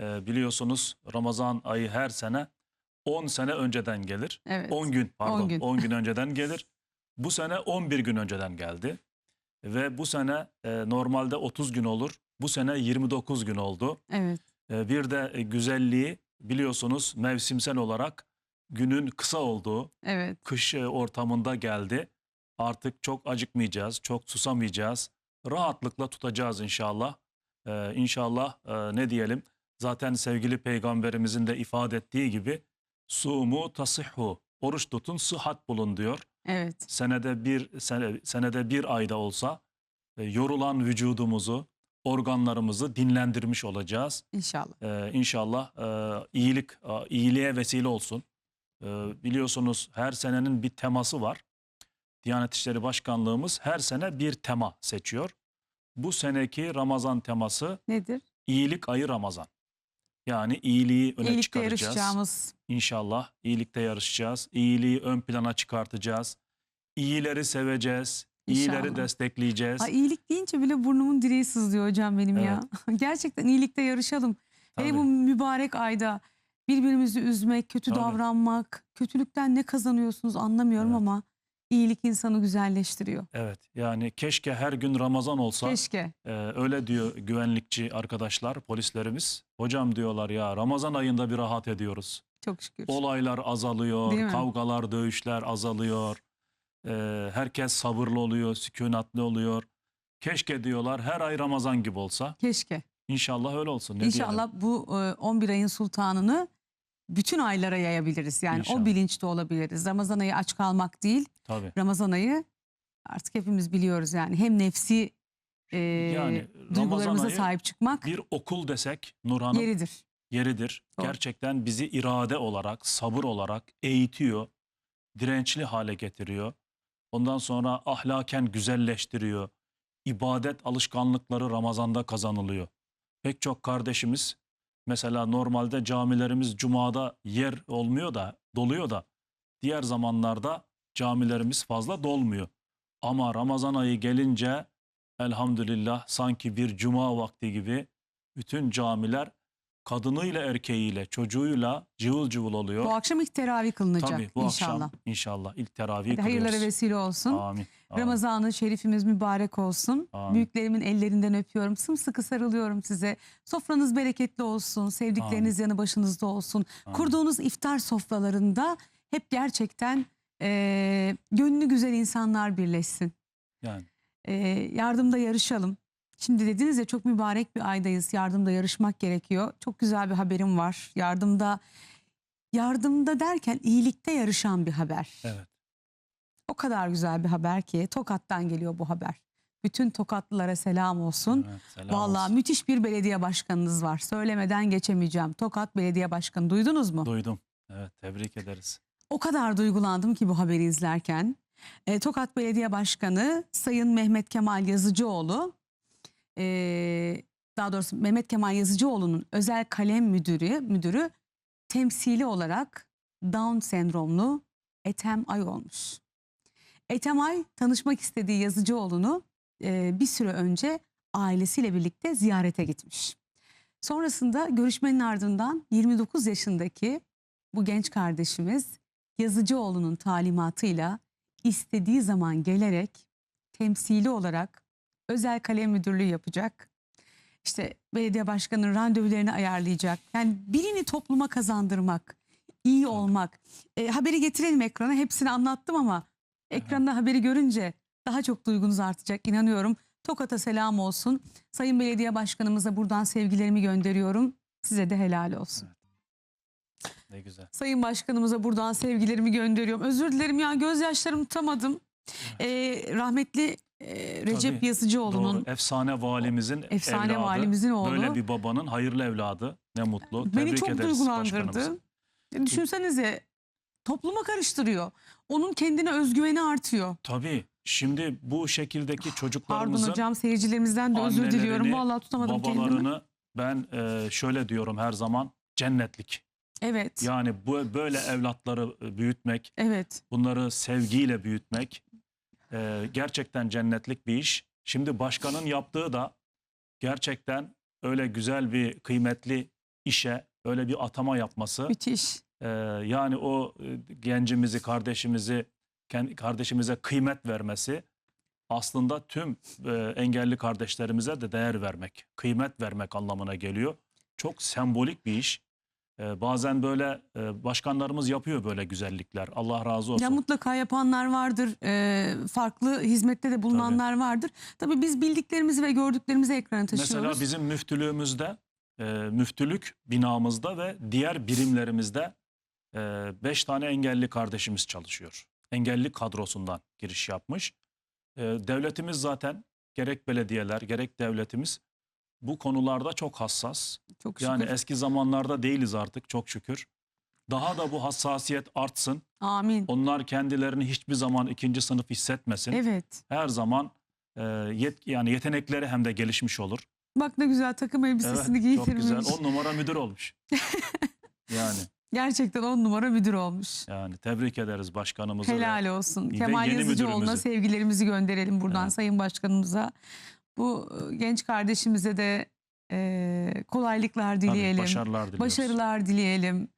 e, biliyorsunuz Ramazan ayı her sene 10 sene önceden gelir. Evet. 10 gün pardon 10 gün. 10 gün önceden gelir. Bu sene 11 gün önceden geldi. Ve bu sene e, normalde 30 gün olur. Bu sene 29 gün oldu. Evet. E, bir de e, güzelliği biliyorsunuz mevsimsel olarak günün kısa olduğu Evet. kış e, ortamında geldi. Artık çok acıkmayacağız, çok susamayacağız. Rahatlıkla tutacağız inşallah. Ee, inşallah e, ne diyelim? Zaten sevgili peygamberimizin de ifade ettiği gibi sumu tasihhu. Oruç tutun, sıhhat bulun diyor. Evet. Senede bir sene, senede bir ayda olsa e, yorulan vücudumuzu, organlarımızı dinlendirmiş olacağız. İnşallah. Ee, inşallah e, iyilik e, iyiliğe vesile olsun. Ee, biliyorsunuz her senenin bir teması var. Diyanet İşleri Başkanlığımız her sene bir tema seçiyor. Bu seneki Ramazan teması Nedir? iyilik ayı Ramazan. Yani iyiliği öne İyilikte çıkaracağız. yarışacağımız. İnşallah iyilikte yarışacağız. İyiliği ön plana çıkartacağız. İyileri seveceğiz. İyileri İnşallah. destekleyeceğiz. Ay, iyilik deyince bile burnumun direği sızlıyor hocam benim ya. Gerçekten iyilikte yarışalım. Hele Tabii. bu mübarek ayda birbirimizi üzmek, kötü Tabii. davranmak, kötülükten ne kazanıyorsunuz anlamıyorum Evet. ama iyilik insanı güzelleştiriyor. Evet yani keşke her gün Ramazan olsa. Keşke. Ee, öyle diyor güvenlikçi arkadaşlar, polislerimiz. Hocam diyorlar ya Ramazan ayında bir rahat ediyoruz. Çok şükür. Olaylar azalıyor, kavgalar, dövüşler azalıyor. Ee, herkes sabırlı oluyor, sükunatlı oluyor. Keşke diyorlar her ay Ramazan gibi olsa. Keşke. İnşallah öyle olsun. Ne İnşallah bu e, 11 ayın sultanını bütün aylara yayabiliriz. Yani İnşallah. o bilinçte olabiliriz. Ramazan ayı aç kalmak değil. Tabii. Ramazan ayı artık hepimiz biliyoruz yani hem nefsi e, Yani duygularımıza ayı sahip çıkmak bir okul desek Nur Hanım yeridir. yeridir. Doğru. Gerçekten bizi irade olarak, sabır olarak eğitiyor, dirençli hale getiriyor. Ondan sonra ahlaken güzelleştiriyor. İbadet alışkanlıkları Ramazan'da kazanılıyor. Pek çok kardeşimiz mesela normalde camilerimiz cumada yer olmuyor da doluyor da diğer zamanlarda camilerimiz fazla dolmuyor. Ama Ramazan ayı gelince elhamdülillah sanki bir cuma vakti gibi bütün camiler kadınıyla erkeğiyle çocuğuyla cıvıl cıvıl oluyor. Bu akşam ilk teravih kılınacak Tabii bu inşallah. akşam inşallah ilk teravih Hadi hayırlara kılıyoruz. vesile olsun. Amin. amin. Ramazanı şerifimiz mübarek olsun. Amin. Büyüklerimin ellerinden öpüyorum. Sımsıkı sarılıyorum size. Sofranız bereketli olsun. Sevdikleriniz yanı başınızda olsun. Amin. Kurduğunuz iftar sofralarında hep gerçekten eee gönlü güzel insanlar birleşsin. Yani Eee, yardımda yarışalım. Şimdi dediniz ya çok mübarek bir aydayız. Yardımda yarışmak gerekiyor. Çok güzel bir haberim var. Yardımda yardımda derken iyilikte yarışan bir haber. evet. O kadar güzel bir haber ki Tokat'tan geliyor bu haber. Bütün Tokatlılara selam olsun. evet selam Vallahi olsun. müthiş bir belediye başkanınız var. Söylemeden geçemeyeceğim. Tokat Belediye Başkanı duydunuz mu? Duydum. Evet tebrik ederiz. O kadar duygulandım ki bu haberi izlerken. E, Tokat Belediye Başkanı Sayın Mehmet Kemal Yazıcıoğlu, e, daha doğrusu Mehmet Kemal Yazıcıoğlu'nun özel kalem müdürü, müdürü temsili olarak Down sendromlu Ethem Ay olmuş. Ethem Ay tanışmak istediği Yazıcıoğlu'nu e, bir süre önce ailesiyle birlikte ziyarete gitmiş. Sonrasında görüşmenin ardından 29 yaşındaki bu genç kardeşimiz Yazıcıoğlu'nun talimatıyla istediği zaman gelerek temsili olarak özel kalem müdürlüğü yapacak. İşte belediye başkanının randevularını ayarlayacak. Yani birini topluma kazandırmak, iyi olmak. E, haberi getirelim ekrana. Hepsini anlattım ama ekranda haberi görünce daha çok duygunuz artacak inanıyorum. Tokat'a selam olsun. Sayın Belediye Başkanımıza buradan sevgilerimi gönderiyorum. Size de helal olsun. Ne güzel. Sayın Başkanımıza buradan sevgilerimi gönderiyorum. Özür dilerim ya gözyaşlarımı tutamadım. Ee, rahmetli e, Recep Tabii, Yazıcıoğlu'nun Doğru. Efsane valimizin efsane evladı. valimizin oğlu Böyle bir babanın hayırlı evladı. Ne mutlu. beni Tebrik çok duygulandırdı. Düşünsenize topluma karıştırıyor. Onun kendine özgüveni artıyor. Tabii. Şimdi bu şekildeki çocuklarımızın Pardon hocam seyircilerimizden de özür diliyorum. Vallahi tutamadım kendimi. babalarını ben e, şöyle diyorum her zaman cennetlik. Evet. Yani bu böyle evlatları büyütmek, Evet. bunları sevgiyle büyütmek e, gerçekten cennetlik bir iş. Şimdi başkanın yaptığı da gerçekten öyle güzel bir kıymetli işe öyle bir atama yapması Müthiş. e, yani o e, gencimizi, kardeşimizi kendi kardeşimize kıymet vermesi aslında tüm e, engelli kardeşlerimize de değer vermek, kıymet vermek anlamına geliyor. Çok sembolik bir iş. E, bazen böyle e, başkanlarımız yapıyor böyle güzellikler. Allah razı olsun. Ya mutlaka yapanlar vardır. e, farklı hizmette de bulunanlar vardır. Tabii biz bildiklerimizi ve gördüklerimizi ekrana taşıyoruz. Mesela bizim müftülüğümüzde, e, müftülük binamızda ve diğer birimlerimizde e, beş tane engelli kardeşimiz çalışıyor. Engelli kadrosundan giriş yapmış. E, devletimiz zaten gerek belediyeler gerek devletimiz bu konularda çok hassas. Çok şükür. Yani eski zamanlarda değiliz artık çok şükür. Daha da bu hassasiyet artsın. Amin. Onlar kendilerini hiçbir zaman ikinci sınıf hissetmesin. Evet. Her zaman e, yet, yani yetenekleri hem de gelişmiş olur. Bak ne güzel takım elbisesini Evet, çok giydirmiş. güzel. On numara müdür olmuş. yani Gerçekten on numara müdür olmuş. yani tebrik ederiz başkanımızı. Helal olsun. Kemal Yazıcıoğlu'na sevgilerimizi gönderelim buradan Evet. Sayın Başkanımıza. Bu genç kardeşimize de e, kolaylıklar Tabii, dileyelim. başarılar diliyoruz. Başarılar dileyelim.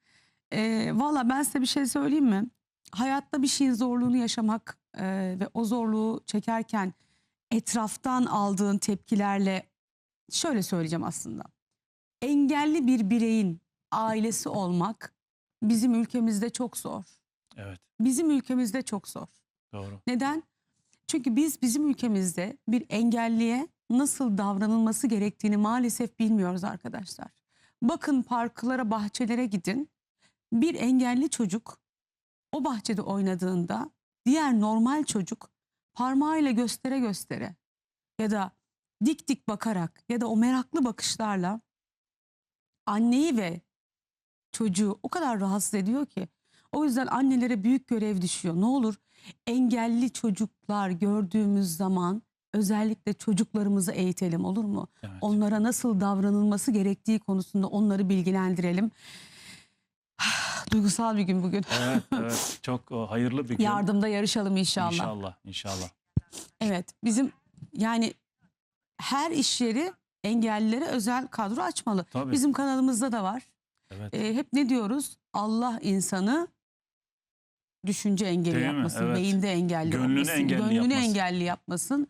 E, Valla ben size bir şey söyleyeyim mi? Hayatta bir şeyin zorluğunu yaşamak e, ve o zorluğu çekerken etraftan aldığın tepkilerle şöyle söyleyeceğim aslında. Engelli bir bireyin ailesi olmak bizim ülkemizde çok zor. Evet Bizim ülkemizde çok zor. doğru. Neden? Çünkü biz bizim ülkemizde bir engelliye nasıl davranılması gerektiğini maalesef bilmiyoruz arkadaşlar. Bakın parklara, bahçelere gidin. Bir engelli çocuk o bahçede oynadığında diğer normal çocuk parmağıyla göstere göstere ya da dik dik bakarak ya da o meraklı bakışlarla anneyi ve çocuğu o kadar rahatsız ediyor ki. O yüzden annelere büyük görev düşüyor. Ne olur engelli çocuklar gördüğümüz zaman özellikle çocuklarımızı eğitelim olur mu? Evet. Onlara nasıl davranılması gerektiği konusunda onları bilgilendirelim. Duygusal bir gün bugün. Evet, evet. Çok o, hayırlı bir gün. Yardımda yarışalım inşallah. İnşallah, inşallah. Evet bizim yani her iş yeri engellilere özel kadro açmalı. Tabii. Bizim kanalımızda da var. Evet. Ee, hep ne diyoruz? Allah insanı düşünce engelli Değil mi? yapmasın, Evet. beyinde engelli Gönlünü yapmasın, engelli gönlünü yapmasın. engelli yapmasın.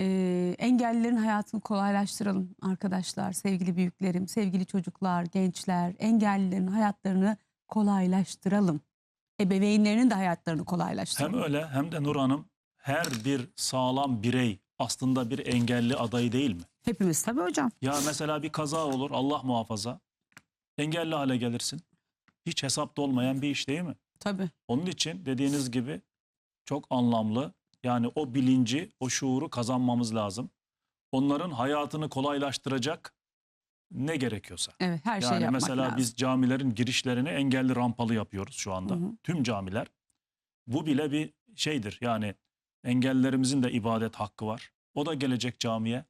Ee, engellilerin hayatını kolaylaştıralım arkadaşlar, sevgili büyüklerim, sevgili çocuklar, gençler. Engellilerin hayatlarını kolaylaştıralım. Ebeveynlerinin de hayatlarını Hem kolaylaştıralım. öyle hem de Nur Hanım her bir sağlam birey aslında bir engelli adayı değil mi? Hepimiz tabii hocam. Ya mesela bir kaza olur Allah muhafaza. Engelli hale gelirsin. Hiç hesapta olmayan bir iş değil mi? Tabii. Onun için dediğiniz gibi çok anlamlı. Yani o bilinci, o şuuru kazanmamız lazım. Onların hayatını kolaylaştıracak ne gerekiyorsa. Evet her şey Yani yapmak mesela lazım. biz camilerin girişlerini engelli rampalı yapıyoruz şu anda. Hı hı. Tüm camiler. Bu bile bir şeydir. Yani engellilerimizin de ibadet hakkı var. O da gelecek camiye.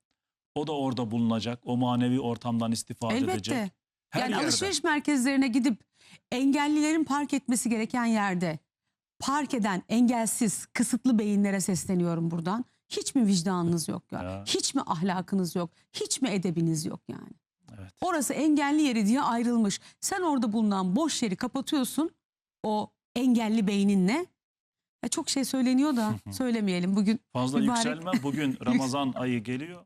O da orada bulunacak. O manevi ortamdan istifade edecek. Her yani yerde. alışveriş merkezlerine gidip engellilerin park etmesi gereken yerde park eden engelsiz kısıtlı beyinlere sesleniyorum buradan. Hiç mi vicdanınız yok ya? Ya. Hiç mi ahlakınız yok? Hiç mi edebiniz yok yani? Evet. Orası engelli yeri diye ayrılmış. Sen orada bulunan boş yeri kapatıyorsun o engelli beyninle. Ya çok şey söyleniyor da söylemeyelim bugün. Fazla Mübarek. yükselme. Bugün Ramazan ayı geliyor.